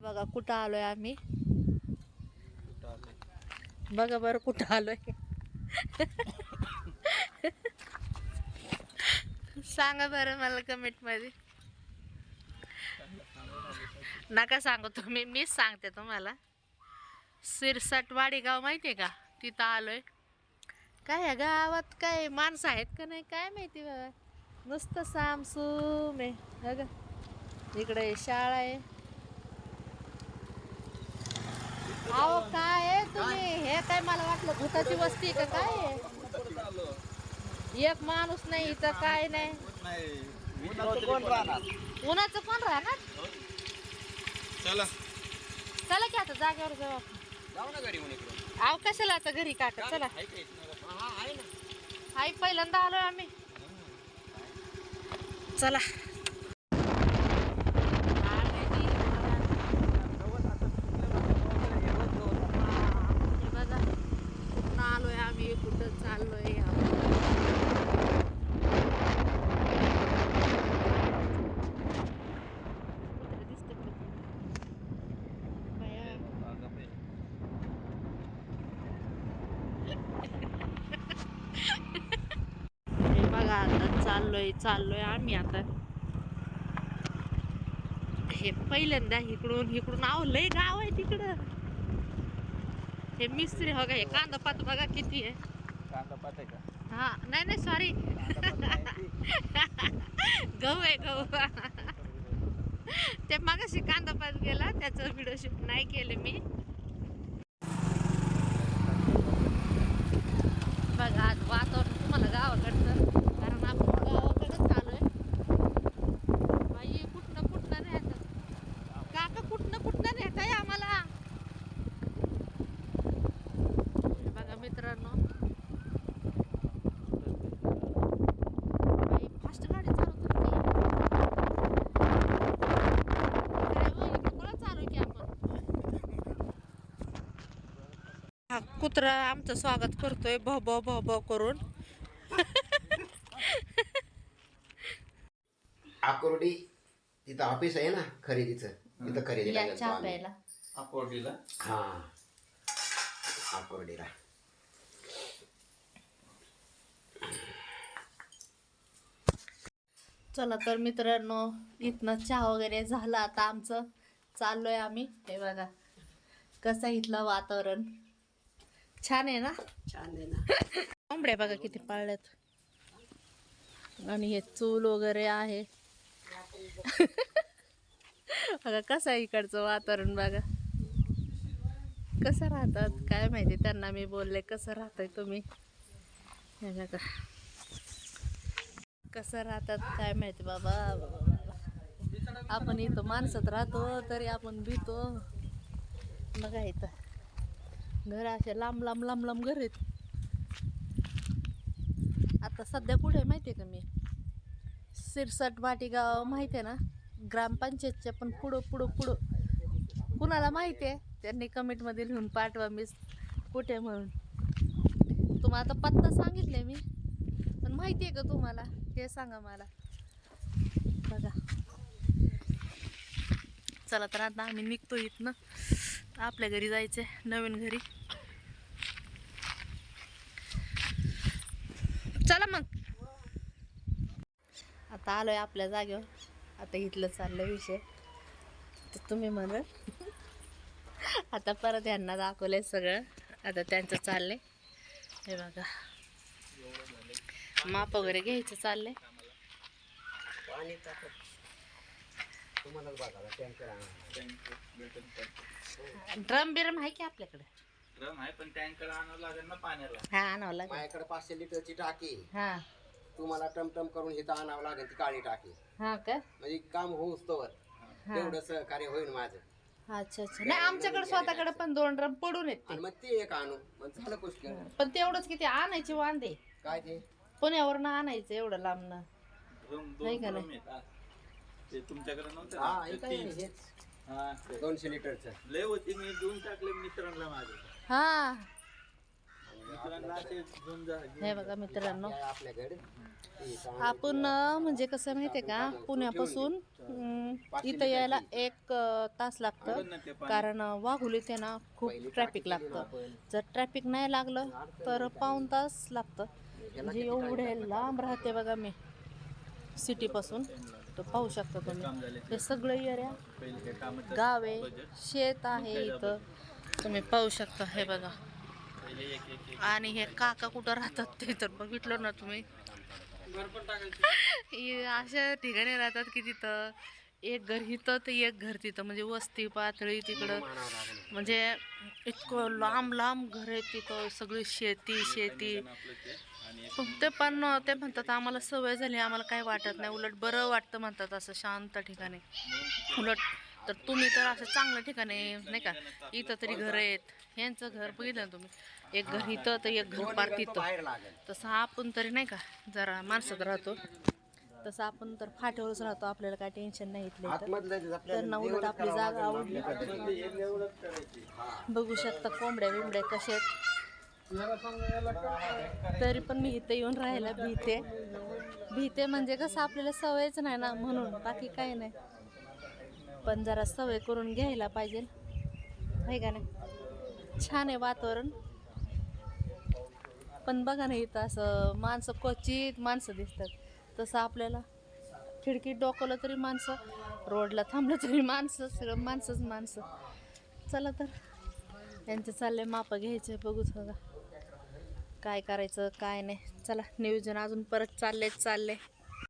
बघा कुठं आलोय आम्ही? बघा बरं कुठं आलोय? सांगा बरं मला कमेंटमध्ये नका सांगू तुम्ही मीच सांगते तुम्हाला. सिरसट वाडीगाव माहितीये का? तिथं आलोय. काय गावात काय माणसं आहेत का नाही काय माहिती बाबा. नुसतं सामसूम आहे. बघा इकडे शाळा आहे. अहो काय आहे तुम्ही? हे काय मला वाटलं भूताची वस्ती आहे का काय आहे? एक माणूस नाही इथं काय नाही. उन्हाचं कोण राहणार? चला. चला की आता जागेवर जाऊ आपण. जाऊ ना घरी म्हणून अहो कशाला आता घरी काका चला. आई पहिल्यांदा आलोय आम्ही. चला हे बघा कुठं आलोय आम्ही कुठं चाललोय हे बघा आता चाललोय चाललोय आम्ही आता. हे पहिल्यांदा इकडून इकडून. आवलंय लय गाव आहे तिकडं. हे मिस्त्री हो का हे कांदा पात बघा किती आहे. कांदा पात आहे का? हा नाही नाही सॉरी गहू आहे गहू. ते मागाशी कांदा पात गेला त्याचं व्हिडिओ शूट नाही केले मी. बघा आज वातावरण तुम्हाला कारण आपण गावाकडेच आलोय बाई कुठनं कुठनं नेतात काका कुठनं कुठनं नेताय आम्हाला हे बघा मित्रांनो बाई फास्ट गाडी चालवतो चालू की आपण हा कुत्रा आमचं स्वागत करतोय भ भ भ भ करून. आकुर्डी तिथं ऑफिस आहे ना खरेदीचं. तिथं खरेदीला गेलतो चहा आम्ही. प्यायला अकोर्डीला हा. आकुर्डीला. चला तर मित्रांनो इथनं चहा वगैरे झालं. आता आमचं चाललोय आम्ही. हे बघा कसं आहे इथलं वातावरण? छान आहे ना? छान आहे ना. कोंबड्या बघा किती पाळल्यात. आणि हे चूल वगैरे आहे. बघा कसं आहे इकडचं वातावरण बघा. कसं राहतात काय माहिती त्यांना मी बोलले कसं राहतंय तुम्ही? हे बघा. कसं राहतात काय माहिती बाबा. आपण इथं माणसात राहतो तरी आपण भीतो. बघा इथं. घर असे लांब लांब लांब लांब घर आहेत. आता सध्या कुठे आहे माहिती आहे का मी? सिरसट वाटीगाव माहिती आहे ना? ग्रामपंचायतच्या पण पुढं पुढं पुढं. कुणाला माहिती आहे त्यांनी कमेंटमध्ये लिहून पाठवा मी कुठे म्हणून? तुम्हाला आता पत्ता सांगितले मी. पण माहिती आहे का तुम्हाला? ते सांगा मला. बघा. चला तर आता आम्ही निघतो इथनं. आपल्या घरी जायचं नवीन घरी. चला मग. आता आलोय आपल्या जागेवर. आता इथलं चाललं विषय. तर तुम्ही म्हणाल आता परत यांना दाखवलंय सगळं. आता त्यांचं चाललंय. हे बघा. माप वगैरे घ्यायचं चाललंय. तुम्हालाच बघायला टँकर ड्रम बिरम आहे की आपल्याकडे? ड्रम आहे पण टँकर आणावं लागेल ना पाण्याला. हा आणावं लागेल. माझ्याकडे पाचशे लिटरची टाकी हा. तुम्हाला टमटम करून इथं आणावं लागेल ती काळी टाकी. हा का? म्हणजे काम होऊच तोवर हा. तेवढं सहकार्य होईल माझं. अच्छा अच्छा. नाही आमच्याकडे स्वतःकडे पण दोन ड्रम पडून आहेत आणि मग ते एक आणू. मग झालं पुष्कळ. ते पण तेवढंच किती आणायचे वांदे? काय ते? पुण्यावरनं आणायचं एवढं लांबनं. ड्रम नाही दोन का ड्रम आहेत हा. ते तुमच्याकडे नव्हतं हा ना? हे ते काय तीन. हेच. हा, ते. दोनशे लिटरचं. लय होती मी देऊन टाकले मित्रांना माझ्या हा. आणि मित्रांना असे घेऊन जा हे बघा मित्रांनो. आपल्याकडे. आपण अं, म्हणजे कसं माहितीये का? पुण्यापासून अं, इथं यायला एक अं, तास लागतं. कारण अं, वाघोलीत आहे ना खूप ट्रॅफिक लागतं. जर ट्रॅफिक नाही लागलं तर पाऊण तास लागतं. म्हणजे एवढे लांब राहते बघा मी सिटीपासून तर पाहू शकता तुम्ही. हे सगळं एरिया गावे शेत आहे इथं. तुम्ही पाहू शकता हे बघा. आणि हे काका कुठं राहतात ते तर बघितलं ना तुम्ही. हे अशा ठिकाणी राहतात की तिथं एक घर इथं तर एक घर तिथं. म्हणजे वस्ती पातळी तिकडं. म्हणजे इतकं लांब लांब घर आहेत तिथं. सगळी शेती शेती. फक्त ते पण ते म्हणतात आम्हाला सवय झाली आम्हाला काही वाटत नाही. उलट बरं वाटतं म्हणतात असं शांत ठिकाणी. उलट तर तुम्ही तर असं चांगलं ठिकाणी नाही का इथं तरी घर आहेत. यांचं घर बघितलं ना तुम्ही? एक घर इथं तर एक घर पार तिथं. तसं आपण तरी नाही का जरा माणसात राहतो. तसं आपण तर फाट्यावरच राहतो आपल्याला काय टेन्शन नाही इथलं त्यांना उलट आपली जागा आवडली. बघू शकता कोंबड्या बिंबड्या कशा आहेत. तरी पण मी इथे येऊन राहायला भीते. भीते म्हणजे कसं आपल्याला सवयच नाही ना म्हणून बाकी काही नाही. पण जरा सवय करून घ्यायला पाहिजे. आहे का नाही? छान आहे वातावरण. पण बघा ना इथं असं माणसं क्वचित माणसं दिसतात. तसं आपल्याला खिडकीत डोकवलं तरी माणसं रोडला थांबलं तरी माणसं सगळं माणसंच माणसं. चला तर. यांचे चालले मापं घ्यायचे बघू बघा काय करायचं काय नाही. चला नियोजन अजून परत चालले चालले